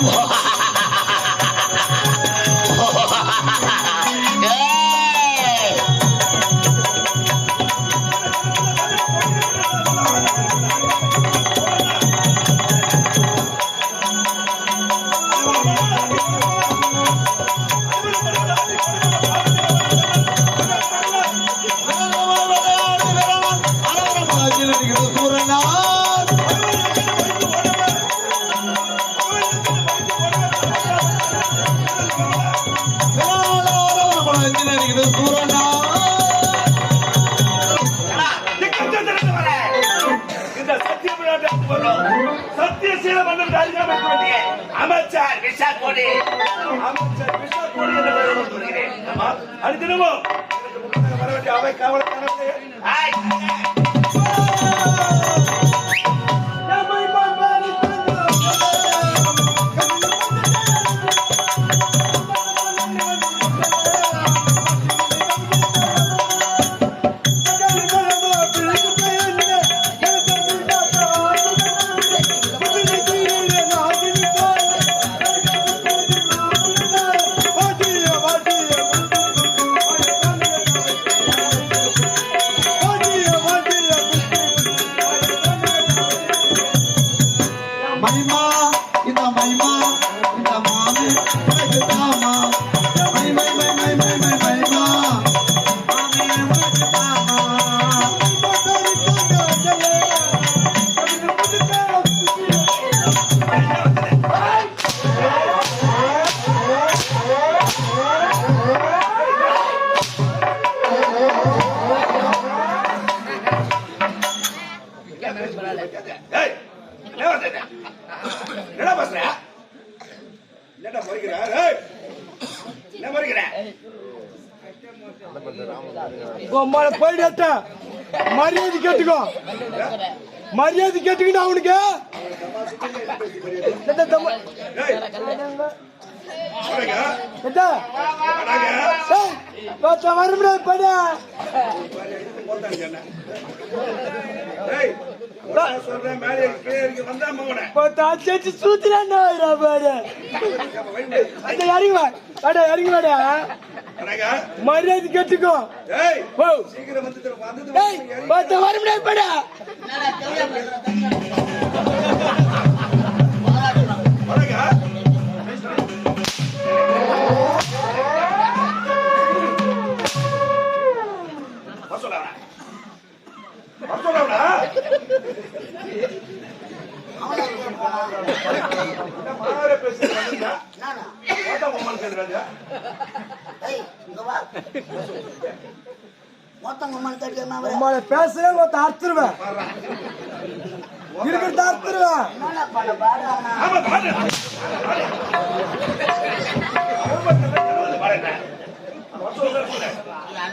Come on. போறோம் சத்தியசீலம் மன்னர் ராஜினாமா செய்ய வேண்டிய அமைச்சர் விஷா கோடி அமைச்சர் விஷா கோடி என்று வரவேற்று வருகிறேன் அடுத்த அவை காவலர் போயிட்டு மரியாதை கேட்டுக்கோ. மரியாதை கேட்டுக்கிட்டு அவனுக்கு. வரும்டா பட. மரியாதை கட்டுக்கோ. வரும் படா வணக்கம் உங்களை பேசுறேன் ஒருத்த அறுத்துருவேன். இருக்கிறத அறுத்துருவேன்.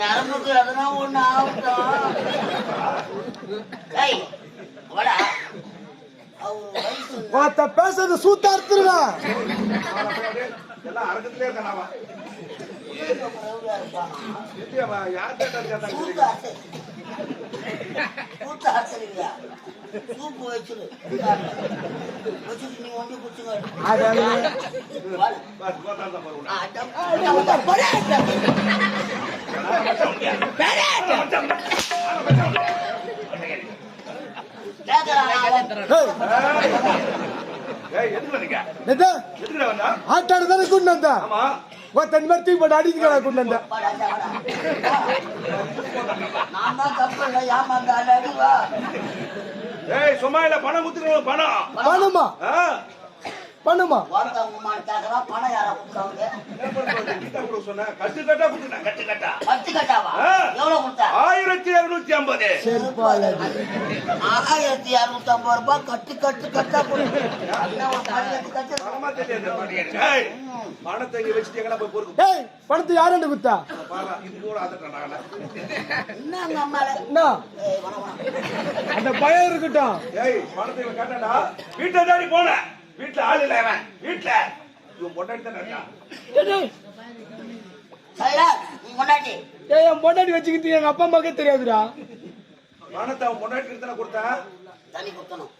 நரம்புக்கு எதனா ஒண்ணு ஆகட்டும். ஒருத்த பேசுறது சூப்பு வச்சிரு வச்சுட்டு நீ ஒண்டி குடிச்சுங்க ஆட்டாடு தானே கொண்டு வந்தா? ஒருத்தன் மாதிரி தூக்கி போட்டு அடிக்கிறான் கொண்டு வந்தா. ஏய் சும்மா இல்ல பணம் குத்துக்கணும் பணம். பணமா? பண்ணுமா? பணம் யாரா கொடுத்தாங்க கட்டு கட்டா கொடுத்தா கட்டு கட்டா பத்து கட்டாவா ஆயிரத்தி இருநூத்தி ஐம்பது சரிப்பா ஆயிரத்தி இருநூத்தி ஐம்பது ரூபாய் கட்டு கட்டு கட்டா பணத்தை வச்சுட்டீங்கன்னா போய் பொறுக்கு? பணத்தை யாரு கொடுத்தா? அந்த பயம் இருக்கட்டும். வீட்டை தாடி போன வீட்டுல ஆள் இல்ல அவன் வீட்டுல இவன் பொண்டாட்டி தான் பொண்டாட்டி. என் பொண்டாட்டி வச்சுக்கிட்டு எங்க அப்பா அம்மாக்கே தெரியாதுடா. பணத்தை அவன் பொண்டாட்டி இருந்தா கொடுத்தா? தண்ணி கொடுத்தனும்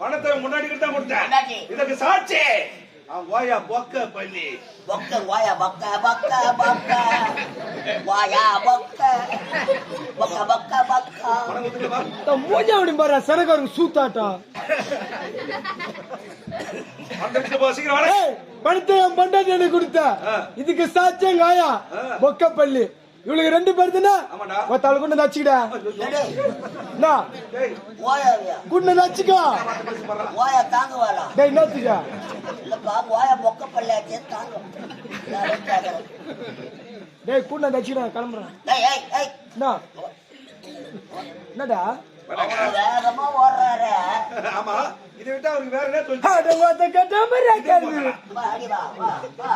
பணத்தை அவன் பொண்டாட்டி தான் கொடுத்தேன் இதுக்கு சாட்சி. அவன் வாயா பொக்க பண்ணி வாயா பொக்க பொக்க பொக்க. வாயா பொக்க. பொக்க பொக்க பொக்க. மூஞ்சா விடும் பாரு சரக்காருக்கு சூத்தாட்டம். பணத்தை என் பொண்டாட்டி எனக்கு கொடுத்த. இதுக்கு சாட்சியம் காயா ஆ. பொக்கப்பள்ளி இவளுக்கு ரெண்டு பேர் தானே? ஆமாடா. ஒத்தாள் கொண்டு நச்சுக்கிடா. குண்டு நச்சுக்கோ. ஓயா தாங்குவாளா? டேய் நச்சுக்கா. இல்லப்பா ஓயா பொக்க பள்ளியாச்சே தாங்கும். டேய் குண்ட நச்சுக்கிடா கிளம்புறேன். என்னடா? வேகமா ஓடுறாரு. ஆமா இதை விட்டா அவருக்கு வேற என்ன சொல்லி அட ஒத்த கட்ட மாதிரி கேள்வி வா, அடி வா வா வா.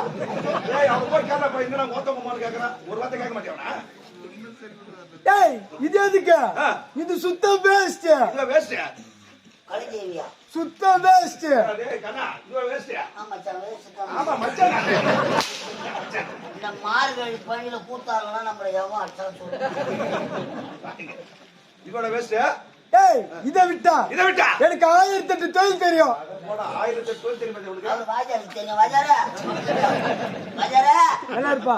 ஏய் அவன் போய் கேட்டா போய் என்னடா மொத்த குமார் கேக்குறான்? ஒரு வார்த்தை கேட்க மாட்டேவனா டேய் இது எதுக்கு. இது சுத்த வேஸ்ட் இதுல வேஸ்ட் கலிதேவியா? சுத்த வேஸ்ட் இந்த மார்கழி பணியில கூத்தாங்கன்னா நம்மள எவன் அடிச்சா சொல்லு இதோட வேஸ்ட் டேய் இத விட்டா? இதை விட்டா? எனக்கு ஆயிரத்தி எட்டு தொழில் தெரியும் போடா ஆயிரத்தி எட்டு சொல்லி தெரியுமா நல்லா இருப்பா.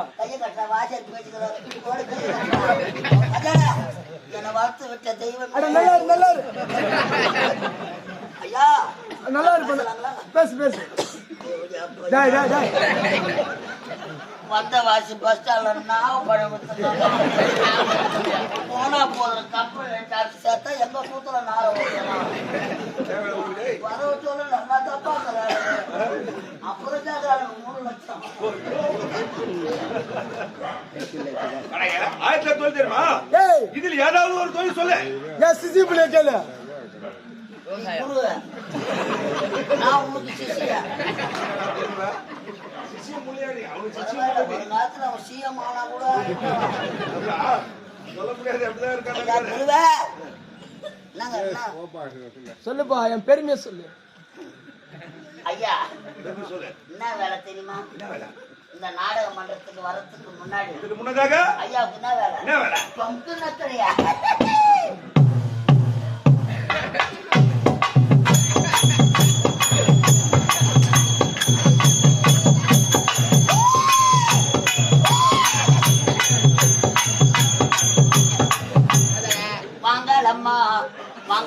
என்னை வளர்த்து விட்ட தெய்வம். அட நல்லா நல்லா ஐயா. நல்லா இருப்பா பேசு பேசு. டேய் டேய் டேய். வந்த வாசி பஸ் ஸ்டாண்ட்ல நாகப்பழம் வித்துருந்தாங்க போனா போதும் கப்பல் சேர்த்தா எங்க சூத்துல நார உங்களுக்கு சொல்லு நல்லா தப்பா அப்புறம் கேட்கறாங்க மூணு லட்சம். ஆயிரத்தி தொழில் தெரியுமா? டேய் இதுல ஏதாவது ஒரு தொழில் சொல்லு. எஸ் சிசி பிள்ளை கேளு. நீ குரு நான் உனக்கு சிசியா? சிசி நேரத்துல அவன் சிஎம் ஆனா கூட ஐயா சொல்லுப்பா என் பெருமையை சொல்லு. ஐயா என்ன வேலை தெரியுமா? இந்த நாடக மன்றத்துக்கு வரத்துக்கு முன்னாடி. இதுக்கு முன்னதாக? ஐயாவுக்கு என்ன வேலை? பங்கு நக்கலையா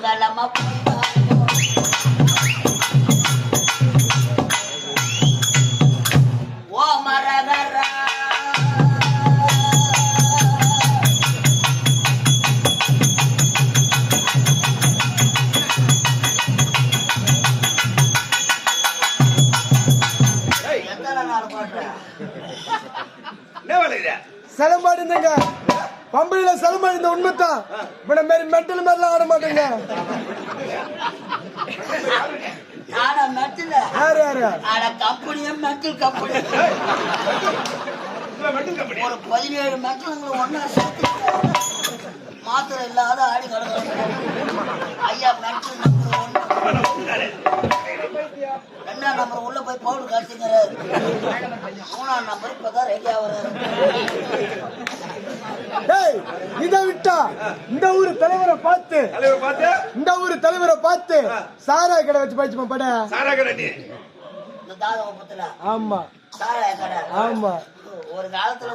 வாங்கலம்மா கம்பெனியே மெட்டல் கம்பெனி. ஒரு பதினேழு மெட்டலுங்களை ஒன்னா சேர்த்து மாத்திரை இல்லாத ஆடி கிடக்குறாங்க ஐயா மெட்டல் நம்பர் ஒன்று ரெண்டாம் நம்பர் உள்ள போய் பவுடர் காய்ச்சிங்கிறாரு மூணாம் நம்பர் இப்பதான் ரெடி ஆகுறாரு டேய் இத விட்டா இந்த ஊரு தலைவரை பார்த்து தலைவர் பார்த்து? இந்த ஊரு தலைவரை பார்த்து சாரா கடை வச்சு படிச்சுமா பட. சாரா கடை நீ இந்த தாத குப்பத்துல ஆமா. சாராய கடை. ஆமா. ஒரு காலத்துல.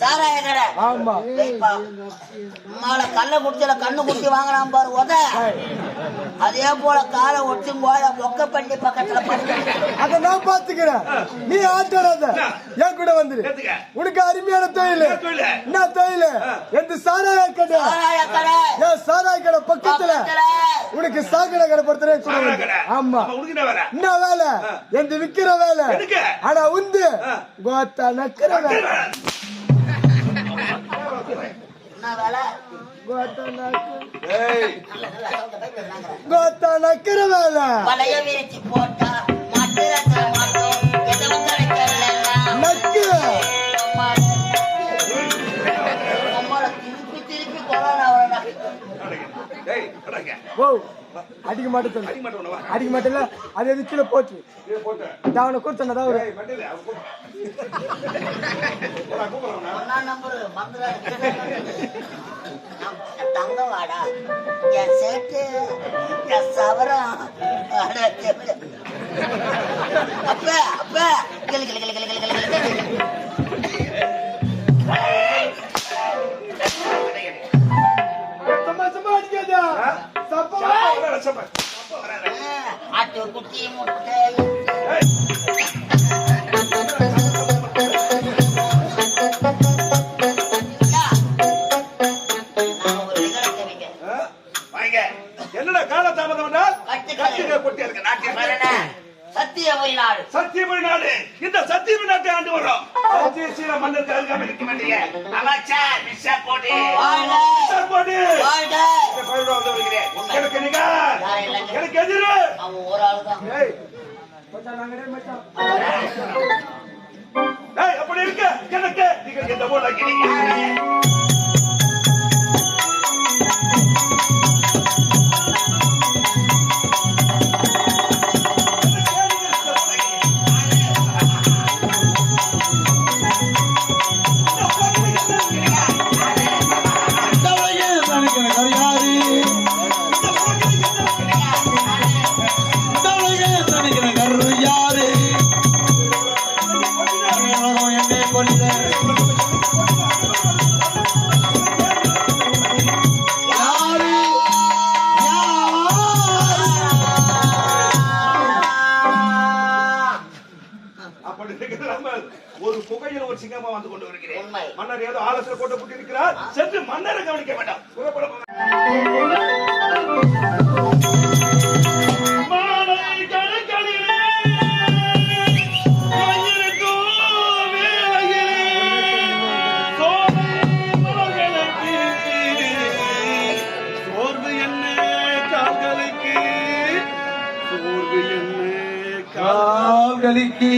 சாராய கடை. ஆமா. அம்மால கள்ள குடிச்சல கண்ணு வாங்கினான் பாரு உத. அதே போல காலை ஒட்டி போய மொக்க பண்ணி பக்கத்துல அத நான் பாத்துக்கிறேன் நீ ஆட்டாடாத என் கூட வந்துரு. உனக்கு அருமையான தொழில். என்ன தொழிலு? எந்த சாராய கடை. சாராய கடை. சாராய கடை பக்கத்துல. உனக்கு சாக்கடை கடை. கடை ஆமா. என்ன வேலை. எந்த விக்கிற வேலை. எதுக்கு? ஆனா உந்து. கோத்தா நக்கிற வேலை. கோத்தா நக்கிற வேலை. நக்கு. திருப்பி திருப்பி கொரோனா அடிக்க மாட்டேன் அடிக்க மாட்டேன் அது எது கீழே போச்சு? அவனை கொடுத்தனதா ஒரு தங்கவாடா என் சேட்டு என் சவரம். அப்ப அப்ப. கிளி கிளி கிளி கிளி கிளி கிளி. ஆட்டு குட்டி முட்டை என்னடா கால தாமதம் கட்டிக்க குட்டி இருக்கு நாட்டின் சத்தியபுரி நாடு சத்தியமணி நாடு இந்த சத்தியமணி நாட்டை ஆண்டு வரோம் சத்தியசீல மன்னருக்கு அருகாமல் இருக்க வேண்டிய அமைச்சர் மிஸ்ஸா போட்டி. வாழ்க! மிஸ்ஸா போட்டி. வாழ்க! இந்த பயிரோடு வந்து வருகிறேன். எனக்கு இல்லைங்க. எனக்கு எதிரு. அவன் ஒரு ஆளுதான் ஏய். மச்சான் நாங்க மச்சான். ஏய் அப்படி இருக்க எனக்கு. நீங்கள் இந்த போல ஆக்கிறீங்க கலிக்கு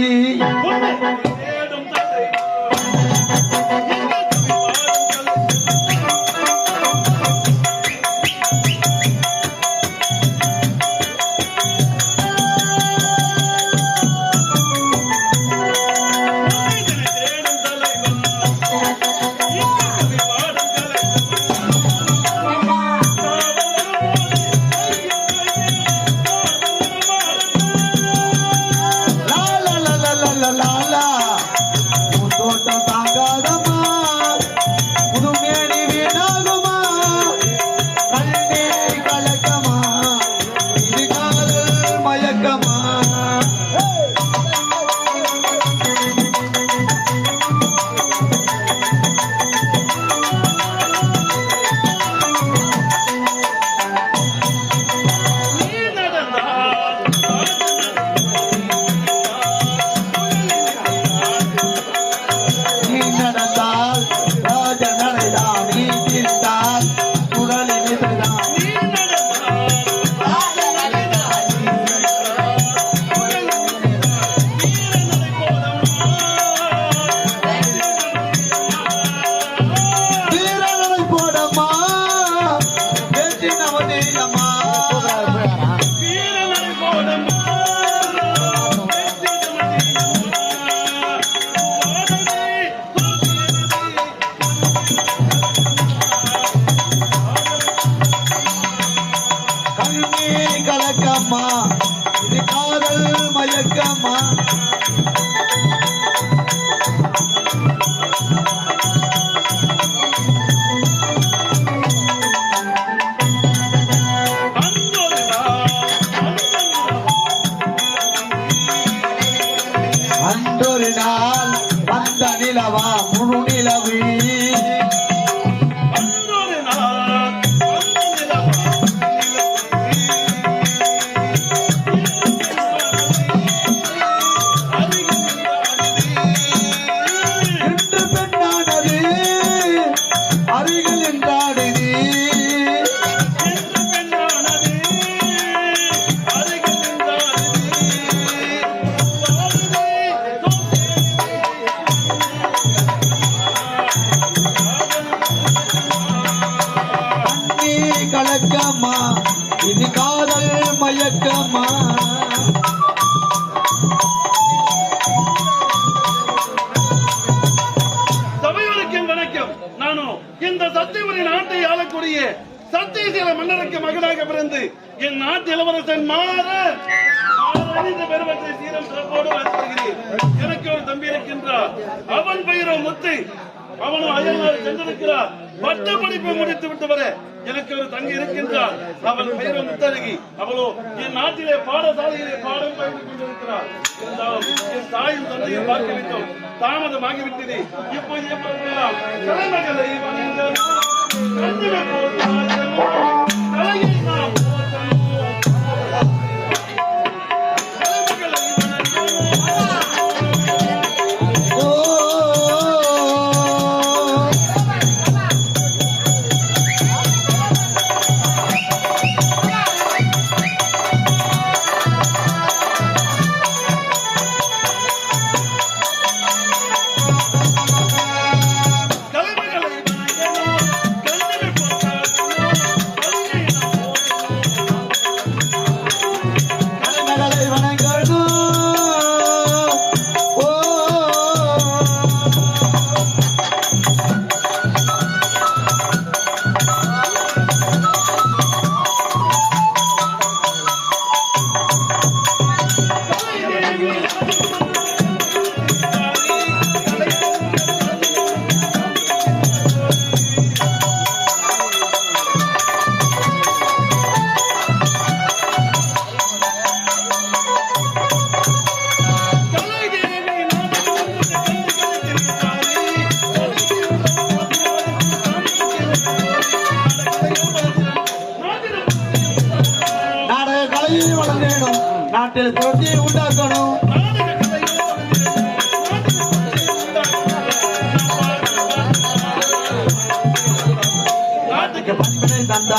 வெக்கமா வணக்கம். நானும் இந்த சத்தியமுறை நாட்டை ஆளக்கூடிய சத்தியசீல மன்னருக்கு மகனாக பிறந்து என் நாட்டு இளவரசன் மாற மாறறிந்த சீரம் சிறப்போடு எனக்கு ஒரு தம்பி இருக்கின்றார். அவன் பெயரோ முத்து. அவனும் அயல்நாடு சென்றிருக்கிறார். பட்ட படிப்பை முடித்து விட்டு வர எனக்கு ஒரு தங்கி இருக்கின்றார். அவள் பெயர் முத்தழகி. அவளோ என் நாட்டிலே பாடசாலையிலே பாடம் பயின்று கொண்டிருக்கிறார் இருந்தாலும் என் தாயும் தந்தையும் பார்க்க வேண்டும் தாமதமாகிவிட்டது இப்போது எப்படியெல்லாம் தலைமகளை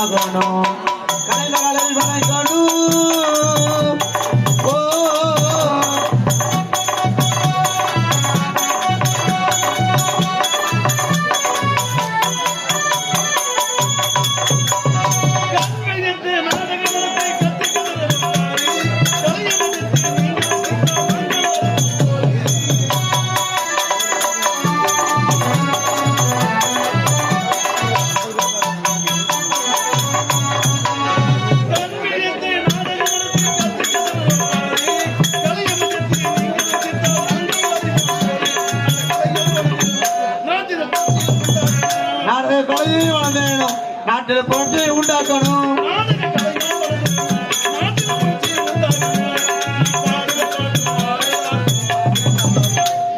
பண்பினை நாட்டில் தொட்டி உண்டாக்கணும்.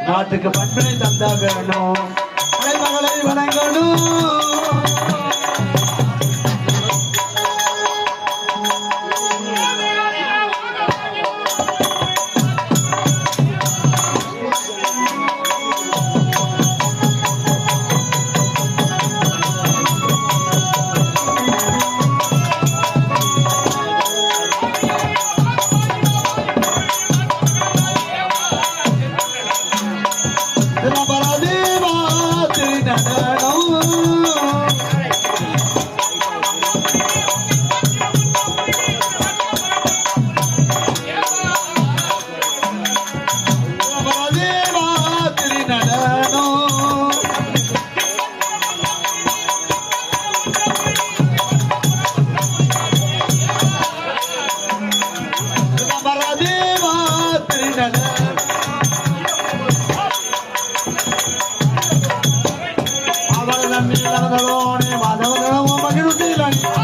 நாட்டுக்கு பண்பனை தந்தா வேணும். One.